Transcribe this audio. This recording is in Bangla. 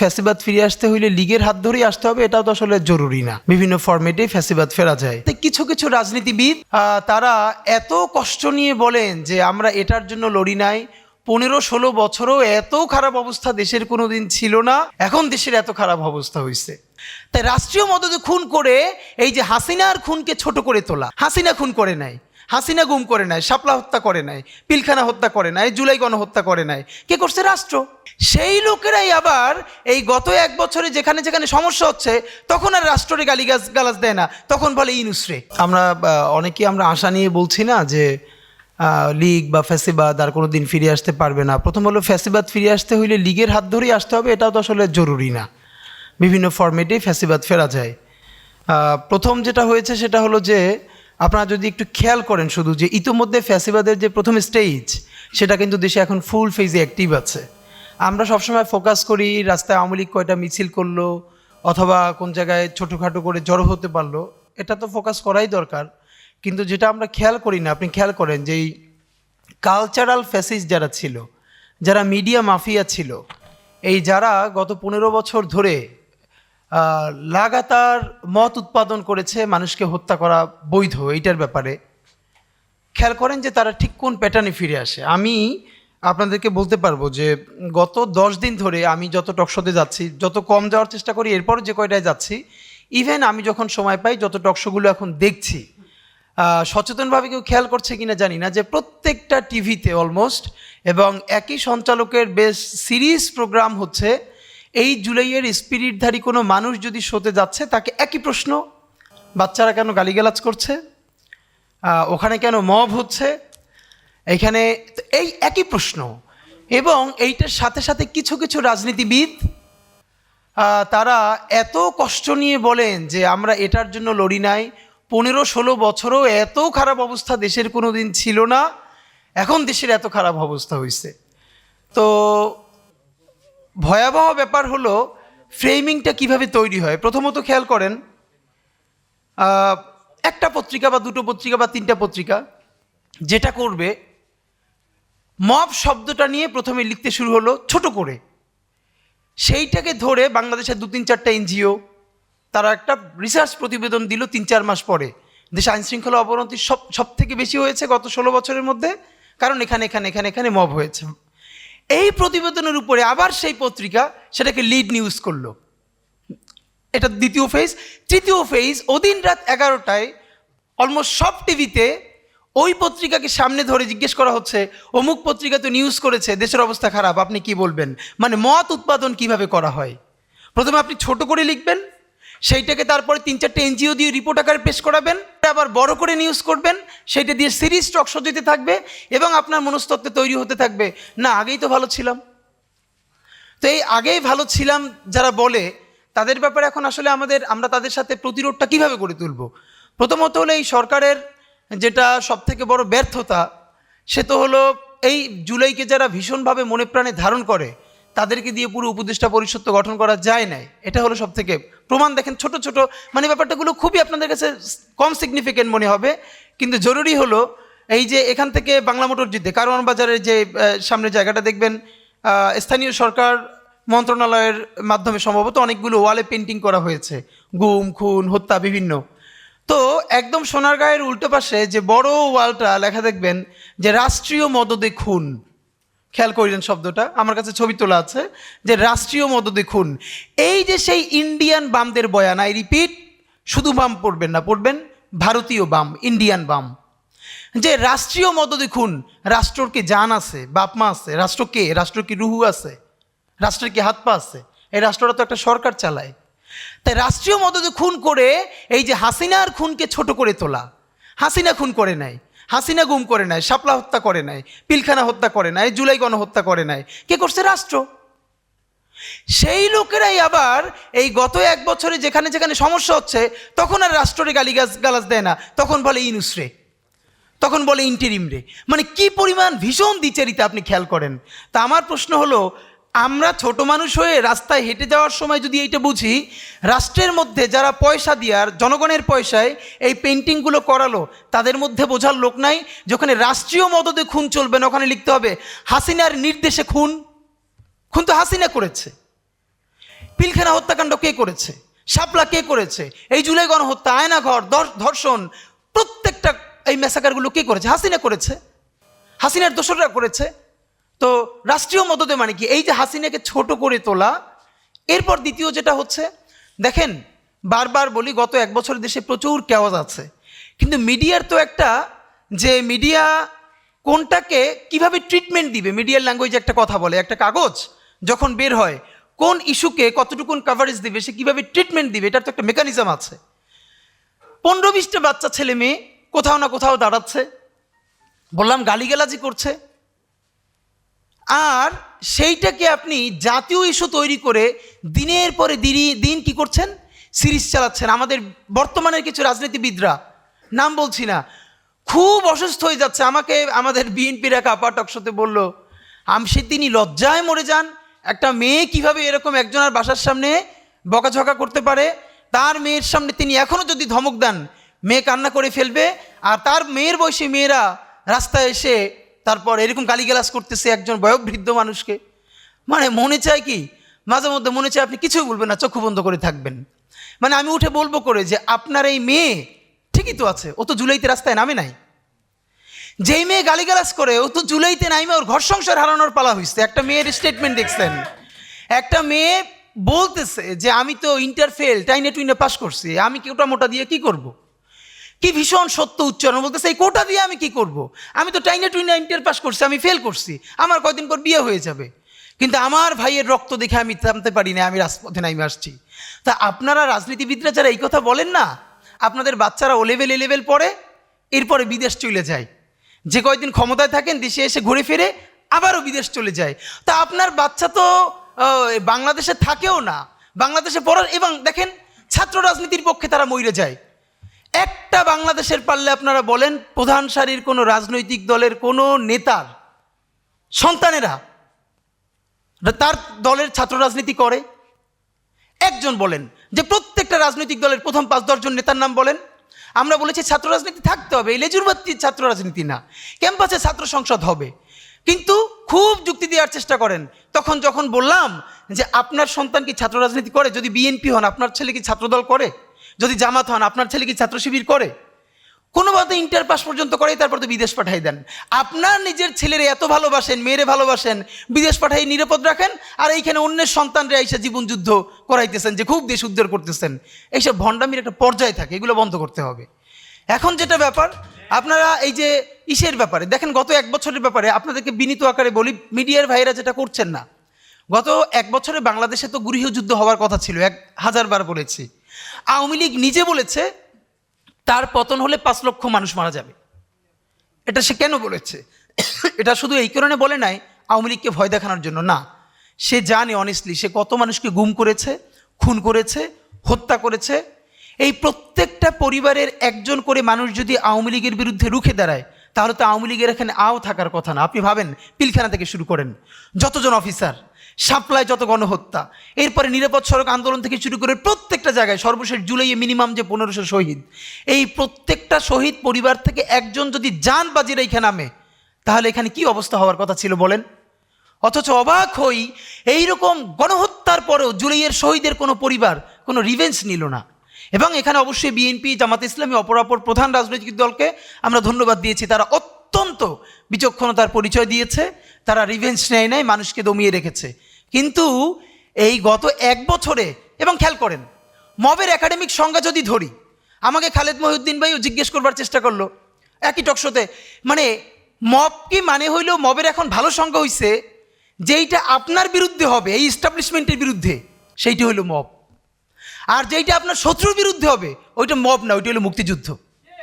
ফ্যাসিবাদ ফিরে আসতে হইলে লীগের হাত ধরেই আসতে হবে, এটাও তো আসলে জরুরি না। বিভিন্ন ফরম্যাটে ফ্যাসিবাদ ফেরা যায়। তো কিছু কিছু রাজনীতিবিদ তারা এত কষ্ট নিয়ে বলেন যে আমরা এটার জন্য লড়ি নাই, পনেরো ষোলো বছরও এত খারাপ অবস্থা দেশের কোনো দিন ছিল না, এখন দেশের এত খারাপ অবস্থা হয়েছে তাই রাষ্ট্রীয় মদতে খুন করে এই যে হাসিনার খুনকে ছোট করে তোলা, হাসিনা খুন করে নাই। হাসিনা গুম করে নাই, শাপলা হত্যা করে নাই, পিলখানা হত্যা করে নাই, জুলাই গণহত্যা করে নাই। কে করছে? রাষ্ট্র। সেই লোকেরাই আবার এই গত এক বছরে যেখানে যেখানে সমস্যা হচ্ছে, তখন আর রাষ্ট্রের গালি গাছ গালাজ দেয় না। তখন বলে ইনুসরে। আমরা অনেকেই আমরা আশা নিয়ে বলছি না যে লিগ বা ফ্যাসিবাদ আর কোনো দিন ফিরে আসতে পারবে না। প্রথম হলো ফ্যাসিবাদ ফিরে আসতে হইলে লিগের হাত ধরেই আসতে হবে, এটাও তো আসলে জরুরি না। বিভিন্ন ফরম্যাটে ফ্যাসিবাদ ফেরা যায়। প্রথম যেটা হয়েছে সেটা হলো যে আপনারা যদি একটু খেয়াল করেন শুধু যে ইতোমধ্যে ফ্যাসিবাদের যে প্রথম স্টেজ সেটা কিন্তু দেশে এখন ফুল ফেজে অ্যাক্টিভ আছে। আমরা সবসময় ফোকাস করি রাস্তায় আওয়ামী লীগ কয়টা মিছিল করল, অথবা কোন জায়গায় ছোটোখাটো করে জড়ো হতে পারল, এটা তো ফোকাস করাই দরকার। কিন্তু যেটা আমরা খেয়াল করি না, আপনি খেয়াল করেন যে এই কালচারাল ফ্যাসিস যারা ছিল, যারা মিডিয়া মাফিয়া ছিল, এই যারা গত পনেরো বছর ধরে লাগাতার মত উৎপাদন করেছে মানুষকে হত্যা করা বৈধ, এইটার ব্যাপারে। খেয়াল করেন যে তারা ঠিক কোন প্যাটার্নে ফিরে আসে। আমি আপনাদেরকে বলতে পারব যে গত দশ দিন ধরে আমি যত টকশোতে যাচ্ছি, যত কম যাওয়ার চেষ্টা করি এরপর যে কয়টায় যাচ্ছি ইভেন আমি যখন সময় পাই, যত টকশোগুলো এখন দেখছি সচেতনভাবে কেউ খেয়াল করছে কিনা জানি না, যে প্রত্যেকটা টিভিতে অলমোস্ট এবং একই সঞ্চালকের বেশ সিরিজ প্রোগ্রাম হচ্ছে এই জুলাইয়ের স্পিরিটধারী কোনো মানুষ যদি শোতে যাচ্ছে, তাকে একই প্রশ্ন, বাচ্চারা কেন গালিগালাজ করছে? ওখানে কেন মব হচ্ছে? এখানে এই একই প্রশ্ন। এবং এইটার সাথে সাথে কিছু কিছু রাজনীতিবিদ তারা এত কষ্ট নিয়ে বলেন যে আমরা এটার জন্য লড়ি নাই। পনেরো ষোলো বছরও এত খারাপ অবস্থা দেশের কোনো দিন ছিল না। এখন দেশের এত খারাপ অবস্থা হয়েছে তো ভয়াবহ ব্যাপার হলো ফ্রেমিংটা কীভাবে তৈরি হয়? প্রথমত খেয়াল করেন একটা পত্রিকা বা দুটো পত্রিকা বা তিনটা পত্রিকা যেটা করবে, মব শব্দটা নিয়ে প্রথমে লিখতে শুরু হলো ছোট করে। সেইটাকে ধরে বাংলাদেশের দু, তিন, চারটা এনজিও, তারা একটা রিসার্চ প্রতিবেদন দিল তিন, চার মাস পরে। দেশে আইনশৃঙ্খলা অবনতি সব সব থেকে বেশি হয়েছে গত ষোলো বছরের মধ্যে, কারণ এখানে এখানে এখানে এখানে মব হয়েছে। এই প্রতিবেদনের উপরে আবার সেই পত্রিকা সেটাকে লিড নিউজ করল। এটা দ্বিতীয় ফেজ তৃতীয় ফেজ ওদিন রাত এগারোটায় অলমোস্ট সব টিভিতে ওই পত্রিকাকে সামনে ধরে জিজ্ঞেস করা হচ্ছে, অমুক পত্রিকা তো নিউজ করেছে, দেশের অবস্থা খারাপ, আপনি কি বলবেন? মানে মত উৎপাদন কীভাবে করা হয়? প্রথমে আপনি ছোট করে লিখবেন সেইটাকে তারপরে তিন চারটে এনজিও দিয়ে রিপোর্ট আকারে পেশ করাবেন, আবার বড় করে নিউজ করবেন, সেইটা দিয়ে সিরিজ স্টক সজিতে থাকবে এবং আপনার মনস্তত্ত্বে তৈরি হতে থাকবে। না, আগেই তো ভালো ছিলাম। তো এই আগেই ভালো ছিলাম যারা বলে, তাদের ব্যাপারে এখন আসলে আমাদের, আমরা তাদের সাথে প্রতিরোধটা কীভাবে গড়ে তুলব? প্রথমত হলো এই সরকারের যেটা সবথেকে বড় ব্যর্থতা, সে তো হলো এই জুলাইকে যারা ভীষণভাবে মনে প্রাণে ধারণ করে তাদেরকে দিয়ে পুরো উপদেষ্টা পরিষদ গঠন করা যায় নাই। এটা হলো সব থেকে প্রমাণ। দেখেন ছোট ছোট মানে ব্যাপারটাগুলো খুবই আপনাদের কাছে কম সিগনিফিকেন্ট মনে হবে। কিন্তু জরুরি হলো এই যে এখান থেকে বাংলা মোটর জিতে, কারওয়ান বাজারের যে সামনে জায়গাটা দেখবেন স্থানীয় সরকার মন্ত্রণালয়ের মাধ্যমে সম্ভবত অনেকগুলো ওয়ালে পেন্টিং করা হয়েছে। গুম, খুন, হত্যা, বিভিন্ন। তো একদম সোনারগাঁয়ের উল্টো পাশে যে বড় ওয়ালটা লেখা দেখবেন যে রাষ্ট্রীয় মদদে খুন। খেয়াল করিলেন শব্দটা, আমার কাছে ছবি তোলা আছে, যে রাষ্ট্রীয় মদদে খুন এই যে সেই ইন্ডিয়ান বামদের বয়ান আই রিপিট শুধু বাম পড়বেন না, পড়বেন ভারতীয় বাম ইন্ডিয়ান বাম। যে রাষ্ট্রীয় মদদে খুন রাষ্ট্রর কি জান আছে বাপমা আছে, রাষ্ট্র কে রাষ্ট্র কি রুহু আছে, রাষ্ট্রের কি হাত পা আছে, এই রাষ্ট্রটা তো একটা সরকার চালায়। তাই রাষ্ট্রীয় মদদে খুন করে এই যে হাসিনার খুনকে ছোট করে তোলা, হাসিনা খুন করে নাই হাসিনা গুম করে নাই, শাপলা হত্যা করে নাই, পিলখানা হত্যা করে নাই, জুলাই গণহত্যা করে নাই। কে করছে? রাষ্ট্র। সেই লোকেরাই আবার এই গত এক বছরে যেখানে যেখানে সমস্যা হচ্ছে, তখন আর রাষ্ট্রের গালি গাছ গালাজ দেয় না। তখন বলে ইনুসরে তখন বলে ইন্টেরিম রে। মানে কি পরিমাণ ভীষণ দ্বিচারিতা আপনি খেয়াল করেন। তা আমার প্রশ্ন হলো আমরা ছোট মানুষ হয়ে রাস্তায় হেঁটে যাওয়ার সময় যদি এইটা বুঝি, রাষ্ট্রের মধ্যে যারা পয়সা দিয়ে আর জনগণের পয়সায় এই পেন্টিংগুলো করালো, তাদের মধ্যে বোঝার লোক নাই যেখানে রাষ্ট্রীয় মদদে খুন চলবে না, ওখানে লিখতে হবে, হাসিনার নির্দেশে খুন। খুন তো হাসিনা করেছে। পিলখানা হত্যাকাণ্ড কে করেছে? শাপলা কে করেছে? এই জুলাই গণহত্যা, আয়নাঘর ধর্ষণ, প্রত্যেকটা এই ম্যাসাকারগুলো কে করেছে? হাসিনা করেছে। হাসিনার দোসররা করেছে। তো রাষ্ট্রীয় মদতে মানে কি? এই যে হাসিনাকে ছোট করে তোলা। এরপর দ্বিতীয় যেটা হচ্ছে, দেখেন, বারবার বলি, গত এক বছর দেশে প্রচুর কেওয়াজ আছে। কিন্তু মিডিয়ার তো একটা যে মিডিয়া কোনটাকে কীভাবে ট্রিটমেন্ট দিবে? মিডিয়ার ল্যাঙ্গুয়েজে একটা কথা বলে, একটা কাগজ যখন বের হয়, কোন ইস্যুকে কতটুকুন কাভারেজ দিবে, সে কীভাবে ট্রিটমেন্ট দিবে, এটার তো একটা মেকানিজম আছে। পনেরো বিশটা বাচ্চা, ছেলে মেয়ে কোথাও না কোথাও দাঁড়াচ্ছে। বললাম, গালিগালাজি করছে। আর সেইটাকে আপনি জাতীয় ইস্যু তৈরি করে দিনের পরে দিনই, দিন কি করছেন? সিরিজ চালাচ্ছেন। আমাদের বর্তমানের কিছু রাজনীতিবিদরা, নাম বলছি না, খুব অসুস্থ হয়ে যাচ্ছে। আমাকে আমাদের বিএনপির এক আপা টকশোতে বলল, আম সে তিনি লজ্জায় মরে যান। একটা মেয়ে কীভাবে এরকম একজনের বাসার সামনে বকাঝকা করতে পারে? তার মেয়ের সামনে তিনি এখনও যদি ধমক দেন, মেয়ে কান্না করে ফেলবে। আর তার মেয়ের বয়সী মেয়েরা রাস্তায় এসে তারপর এরকম গালিগালাজ করতেছে একজন বয়োবৃদ্ধ মানুষকে। মানে মনে চায় কি? মাঝে মধ্যে মনে চায় আপনি কিছুই বলবেন না চক্ষু বন্ধ করে থাকবেন। মানে আমি উঠে বলব করে যে, আপনার এই মেয়ে ঠিকই তো আছে, ও তো জুলাইতে রাস্তায় নামে নাই। যেই মেয়ে গালিগালাজ করে, ও তো জুলাইতে নাইমে ওর ঘর সংসার হারানোর পালা হয়েছে একটা মেয়ের স্টেটমেন্ট দেখছেন। একটা মেয়ে বলতেছে যে, আমি তো ইন্টার ফেল টাইনে টুইনে পাস করছি, আমি কি ওটা মোটা দিয়ে কি করব। কি ভীষণ সত্য উচ্চারণ বলতেছে, এই কোটা দিয়ে আমি কি করব। আমি তো টাইনে টুইনে ইন্টার পাস করছি, আমি ফেল করছি, আমার কয়দিন পর বিয়ে হয়ে যাবে। কিন্তু আমার ভাইয়ের রক্ত দেখে আমি থামতে পারি না আমি রাজপথে নাইমে আসছি। তা আপনারা রাজনীতিবিদরা যারা এই কথা বলেন না, আপনাদের বাচ্চারা ও লেভেল এ লেভেল পড়ে, এরপরে বিদেশ চলে যায়। যে কয়দিন ক্ষমতায় থাকেন, দেশে এসে ঘুরে ফিরে আবারও বিদেশ চলে যায়। তা আপনার বাচ্চা তো বাংলাদেশে থাকেও না। বাংলাদেশে পড়ার, এবং দেখেন, ছাত্র রাজনীতির পক্ষে তারা মইরে যায়। একটা বাংলাদেশের পারলে আপনারা বলেন প্রধান সারির কোনো রাজনৈতিক দলের কোনো নেতার সন্তানেরা তার দলের ছাত্র রাজনীতি করে? একজন বলেন যে প্রত্যেকটা রাজনৈতিক দলের প্রথম পাঁচ দশজন নেতার নাম বলেন। আমরা বলেছি ছাত্র রাজনীতি থাকতে হবে লেজুরবাত্তির ছাত্র রাজনীতি না। ক্যাম্পাসে ছাত্র সংসদ হবে। কিন্তু খুব যুক্তি দেওয়ার চেষ্টা করেন। তখন যখন বললাম যে আপনার সন্তান কি ছাত্র রাজনীতি করে? যদি বিএনপি হন, আপনার ছেলে কি ছাত্রদল করে? যদি জামাত হন, আপনার ছেলে কি ছাত্র শিবির করে? কোনো মতে ইন্টার পাস পর্যন্ত করে তারপর তো বিদেশ পাঠাই দেন। আপনার নিজের ছেলেরে এত ভালোবাসেন, মেয়েরে ভালোবাসেন, বিদেশ পাঠাই নিরাপদ রাখেন, আর এইখানে অন্যের সন্তানরা এসে জীবন যুদ্ধ করাইতেছেন, যে খুব দেশ উদ্ধার করতেছেন। এইসব ভণ্ডামির একটা পর্যায় থাকে, এগুলো বন্ধ করতে হবে। এখন যেটা ব্যাপার, আপনারা এই যে ইসের ব্যাপারে, দেখেন গত এক বছরের ব্যাপারে আপনাদেরকে বিনীত আকারে বলি, মিডিয়ার ভাইরা যেটা করছেন না, গত এক বছরে বাংলাদেশে তো গৃহযুদ্ধ হওয়ার কথা ছিল, এক হাজার বার বলেছি। আওয়ামী লীগ নিজে বলেছে, তার পতন হলে পাঁচ লক্ষ মানুষ মারা যাবে। এটা সে কেন বলেছে? এটা শুধু এই কারণে বলে নাই, আওয়ামী লীগকে ভয় দেখানোর জন্য না। সে জানে অনেস্টলি সে কত মানুষকে গুম করেছে, খুন করেছে, হত্যা করেছে। এই প্রত্যেকটা পরিবারের একজন করে মানুষ যদি আওয়ামী লীগের বিরুদ্ধে রুখে দাঁড়ায়, তাহলে তো আওয়ামী লীগের এখানে আও থাকার কথা না। আপনি ভাবেন, পিলখানা থেকে শুরু করেন। যতজন অফিসার সাপ্লাই, যত গণহত্যা, এরপরে নিরাপদ সড়ক আন্দোলন থেকে শুরু করে প্রত্যেকটা জায়গায়, সর্বশেষ জুলাইয়ে মিনিমাম যে পনেরোশো শহীদ, এই প্রত্যেকটা শহীদ পরিবার থেকে একজন যদি যান বাজির এইখানে নামে, তাহলে এখানে কি অবস্থা হওয়ার কথা ছিল বলেন? অথচ অবাক হই, এইরকম গণহত্যার পরেও জুলাইয়ের শহীদের কোনো পরিবার কোনো রিভেঞ্জ নিল না। এবং এখানে অবশ্যই বিএনপি জামাত ইসলামী অপরাপর প্রধান রাজনৈতিক দলকে আমরা ধন্যবাদ দিয়েছি। তারা অত্যন্ত বিচক্ষণতার পরিচয় দিয়েছে, তারা রিভেঞ্জ নেয় নাই, মানুষকে দমিয়ে রেখেছে। কিন্তু এই গত এক বছরে, এবং খেয়াল করেন মবের একাডেমিক সংজ্ঞা যদি ধরি, আমাকে খালেদ মহিউদ্দিন ভাইও জিজ্ঞেস করবার চেষ্টা করল, একই টকশোতে মানে মব কি মানে হইলেও মবের এখন ভালো সংজ্ঞা হইছে, যেইটা আপনার বিরুদ্ধে হবে, এই ইস্টাবলিশমেন্টের বিরুদ্ধে, সেইটি হইল মব। আর যেইটা আপনার শত্রুর বিরুদ্ধে হবে, ওইটা মব না, ওইটা হলো মুক্তিযুদ্ধ।